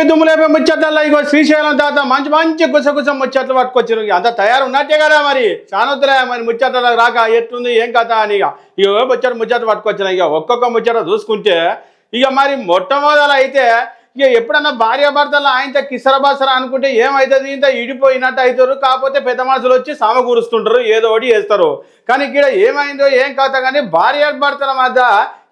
ఇవి దుమ్ములేపే ముచ్చట్లలో ఇగో శ్రీశైలం తాత మంచి మంచి గుసగుస ముచ్చట్లు పట్టుకొచ్చారు అంత తయారు ఉన్నట్టే కదా మరి. చానొద్దులే మరి ముచ్చట్లకు రాక ఎట్లుంది ఏం కథ అని ఇక ఇక ముచ్చట ముచ్చట పట్టుకొచ్చిన ఇక ఒక్కొక్క ముచ్చట చూసుకుంటే ఇక మరి మొట్టమొదలు అయితే ఇక ఎప్పుడన్నా భార్యాభర్తలు ఆయనతో కిసర బసర అనుకుంటే ఏమవుతుంది ఇంత ఇడిపోయినట్టు అవుతారు కాకపోతే పెద్ద మనుషులు వచ్చి సమకూరుస్తుంటారు ఏదో ఒకటి చేస్తారు. కానీ ఇక్కడ ఏమైందో ఏం కథ? కానీ భార్యాభర్తల మధ్య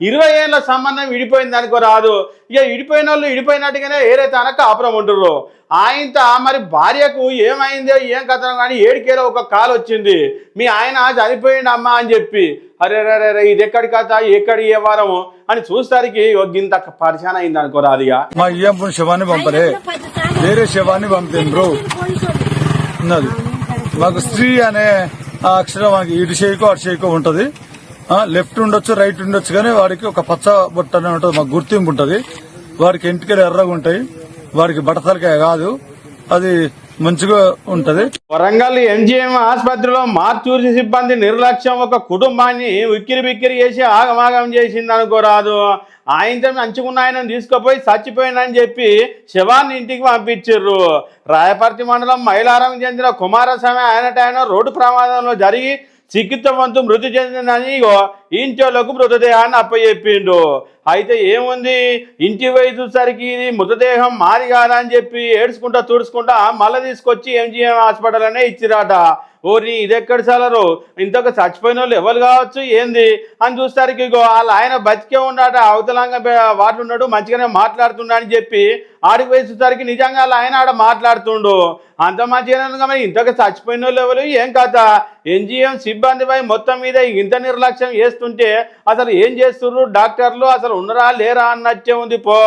ఇరవై ఏళ్ళ సంబంధం విడిపోయింది అనుకో రాదు. ఇక విడిపోయిన వాళ్ళు విడిపోయినట్టుగానే ఏదైతే అనక కాపురం ఉంటారు ఆయనతో మరి భార్యకు ఏమైందో ఏం కథనం కానీ ఏడికేలో ఒక కాల్ వచ్చింది. మీ ఆయన చనిపోయిండు అమ్మా అని చెప్పి. అరే రే రే ఇది ఎక్కడి కథ? ఎక్కడి ఏ వారము? అని చూస్తానికి ఇంత పరిశాన అయింది అనుకో రాదు ఇక. మా ఇయ్యంపుని శవాన్ని పంపలే వేరే శవాన్ని పంపిండ్రు. మాకు స్త్రీ అనే అక్షరం ఇటు చేయకో అటు చేయకో ఉంటది. లెఫ్ట్ ఉండొచ్చు రైట్ ఉండొచ్చు కానీ వాడికి ఒక పచ్చ బొట్ట అనే ఉంటుంది మాకు గుర్తింపు ఉంటుంది. వారికి ఎంటికలు ఎర్రగా ఉంటాయి. వారికి బట్టతలకాయ కాదు. అది మంచిగా ఉంటది. వరంగల్ ఎంజిఎం ఆసుపత్రిలో మార్చూరి సిబ్బంది నిర్లక్ష్యం ఒక కుటుంబాన్ని ఉక్కిరి బిక్కిరి చేసి ఆగమాగం చేసింది అనుకోరాదు ఆయనతో మంచుకున్న ఆయన తీసుకుపోయి చచ్చిపోయిందని చెప్పి శవాన్ని ఇంటికి పంపించారు రాయపర్తి మండలం మైలారం చెందిన కుమారస్వామి ఆయనట ఆయన రోడ్డు ప్రమాదంలో జరిగి చికిత్స వంతు మృతి చెందినని ఇగో మృతదేహాన్ని అప్పచెప్పిండు. అయితే ఏముంది? ఇంటి పోయి సరికి ఇది మృతదేహం మారిగానని చెప్పి ఏడ్చుకుంటా తుడుచుకుంటా మళ్ళీ తీసుకొచ్చి ఎంజిఎం హాస్పిటల్ అనే ఇచ్చిరాట. ఓరి ఇది ఎక్కడ సాలరు? ఇంతకు చచ్చిపోయిన వాళ్ళు ఎవరు కావచ్చు? ఏంది? అని చూస్తారు ఇగో వాళ్ళ ఆయన బతికే ఉన్నాట అవతలంగా వాటి ఉన్నాడు మంచిగానే మాట్లాడుతుండ అని చెప్పి ఆడికి పోయి చూసరికి నిజంగా వాళ్ళ ఆయన ఆడ మాట్లాడుతుండు. అంత మంచిగానే ఉంది మరి ఇంతకు చచ్చిపోయిన వాళ్ళు ఎవరు? ఏం కథ? ఎన్జిఎం సిబ్బందిపై మొత్తం మీద ఇంత నిర్లక్ష్యం చేస్తుంటే అసలు ఏం చేస్తుర్రు? డాక్టర్లు అసలు ఉన్నరా? లేరా? అన్నట్టే ఉంది పో.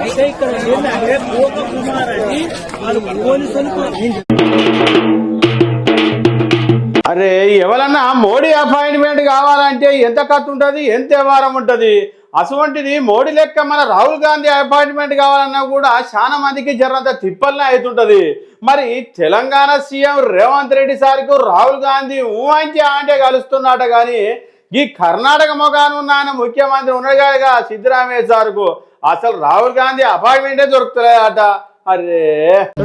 అయితే ఇక్కడ ఏంటంటే కుమార్ అని వాళ్ళు పోలీసులకు అరే ఎవరన్నా మోడీ అపాయింట్మెంట్ కావాలంటే ఎంత ఖర్చు ఉంటుంది ఎంత వ్యవహారం ఉంటుంది? అటువంటిది మోడీ లెక్క మన రాహుల్ గాంధీ అపాయింట్మెంట్ కావాలన్నా కూడా చాలా మందికి జరంత తిప్పల్నే అవుతుంటుంది. మరి తెలంగాణ సీఎం రేవంత్ రెడ్డి సార్కు రాహుల్ గాంధీ ఊహించి అంటే కలుస్తున్నట కానీ ఈ కర్ణాటక మొగాను ఉన్న ఆయన ముఖ్యమంత్రి ఉన్నాడు కదా సిద్ధరామయ్య సార్కు అసలు రాహుల్ గాంధీ అపాయింట్మెంటే దొరుకుతలేదట అరే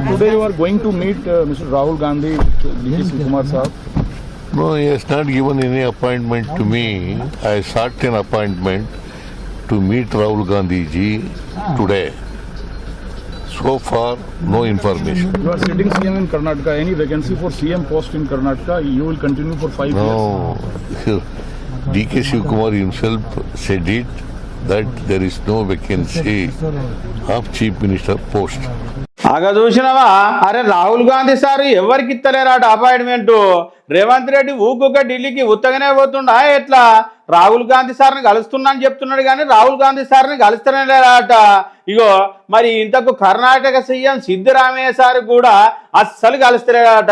Today you are going to meet uh, Mr. Rahul Gandhi, DK Kumar Saab. No, he has not given any appointment to me. I sought an appointment to meet Rahul Gandhi ji today. So far, no information. You are sitting CM in Karnataka. Any vacancy for CM post in Karnataka, you will continue for five years. No, DK Shivkumar himself said it that there is no vacancy of chief minister post. అగ చూసినవా? అరే Rahul Gandhi sir ఎవరికి ఇస్తలేరాట appointment Revanth Reddy ఊకొక ఢిల్లీకి ఉత్తగానే పోతుండా? ఎట్లా? రాహుల్ గాంధీ సార్ని కలుస్తున్నా అని చెప్తున్నాడు కానీ రాహుల్ గాంధీ సార్ని కలుస్తూనే లేరాట. ఇగో మరి ఇంతకు కర్ణాటక సీఎం సిద్ధరామయ్య సార్ కూడా అస్సలు కలుస్తలేరాట.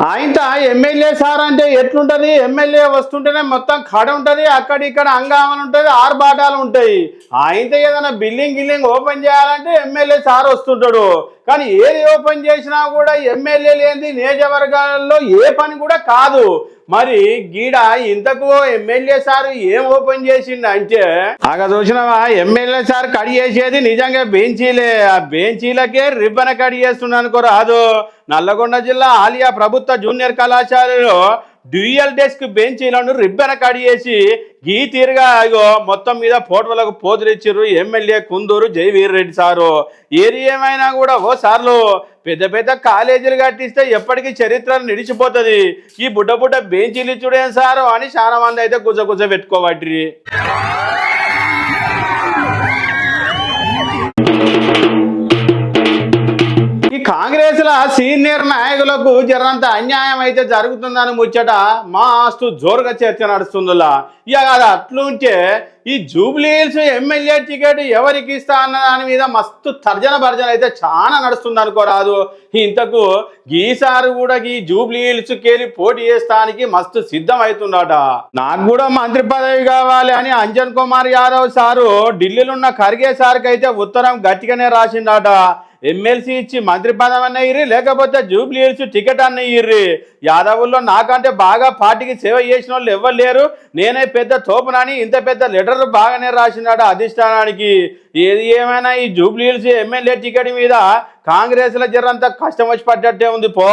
ఆయన ఎమ్మెల్యే సార్ అంటే ఎట్లుంటది? ఎమ్మెల్యే వస్తుంటేనే మొత్తం కడ ఉంటది అక్కడ ఇక్కడ అంగామలు ఉంటది ఆర్భాటాలు ఉంటాయి. ఆయనతో ఏదైనా బిల్డింగ్ గిల్లింగ్ ఓపెన్ చేయాలంటే ఎమ్మెల్యే సార్ వస్తుంటాడు. కానీ ఏది ఓపెన్ చేసినా కూడా ఎమ్మెల్యే లేనిది నియోజకవర్గాల్లో ఏ పని కూడా కాదు. మరి గీడ ఇంతకు ఎమ్మెల్యే సార్ ఏం ఓపెన్ చేసిండు అంటే ఆగ చూసినవా ఎమ్మెల్యే సార్ కడి చేసేది నిజంగా బెంచీలే. ఆ బెంచీలకే రిబ్బన్ కడి చేస్తున్నాను అనుకో రాదు నల్లగొండ జిల్లా ఆలియా ప్రభుత్వ జూనియర్ కళాశాలలో డ్యూయల్ డెస్క్ బెంచీలను రిబ్బన్ కడిగేసి ఈ తీరుగా ఇగో మొత్తం మీద ఫోటోలకు పోతులు ఇచ్చిర్రు ఎమ్మెల్యే కుందూరు జయవీర్ రెడ్డి సారు. ఏది ఏమైనా కూడా ఓ సార్లు పెద్ద పెద్ద కాలేజీలు కట్టిస్తే ఎప్పటికీ చరిత్ర నిలిచిపోతుంది. ఈ బుడ్డ బుడ్డ బెంచీలు ఇచ్చుడేం సారు అని చాలా మంది అయితే గుజగుజ గుజ పెట్టుకోబట్టి సీనియర్ నాయకులకు జరంత అన్యాయం అయితే జరుగుతుందని ముచ్చట మాస్తు జోరుగా చర్చ నడుస్తుందిలా. ఇక అది అట్లుంటే ఈ జూబ్లీహిల్స్ ఎమ్మెల్యే టికెట్ ఎవరికి ఇస్తా అన్న దాని మీద మస్తు తర్జన భర్జన అయితే చాలా నడుస్తుంది అనుకోరాదు ఇంతకు ఈసారి కూడా ఈ జూబ్లీహిల్స్ కేలి పోటీ చేస్తానికి మస్తు సిద్ధం అవుతుందట నాకు కూడా మంత్రి పదవి కావాలి అని అంజన్ కుమార్ యాదవ్ సారు ఢిల్లీలో ఉన్న ఖర్గే సార్కి అయితే ఉత్తరం గట్టిగానే రాసిందట. ఎమ్మెల్సీ ఇచ్చి మంత్రి పదం అన్న ఇర్రి లేకపోతే జూబ్లీ హిల్స్ టికెట్ అన్న ఇర్రి. యాదవుల్లో నాకంటే బాగా పార్టీకి సేవ చేసిన వాళ్ళు ఎవ్వరు లేరు. నేనే పెద్ద తోపునని ఇంత పెద్ద లెటర్ బాగానే రాసినాడు అధిష్టానానికి. ఏది ఏమైనా ఈ జూబ్లీ హిల్స్ ఎమ్మెల్యే టికెట్ మీద కాంగ్రెస్ల జరంతా కష్టం వచ్చి పడ్డట్టే ఉంది పో.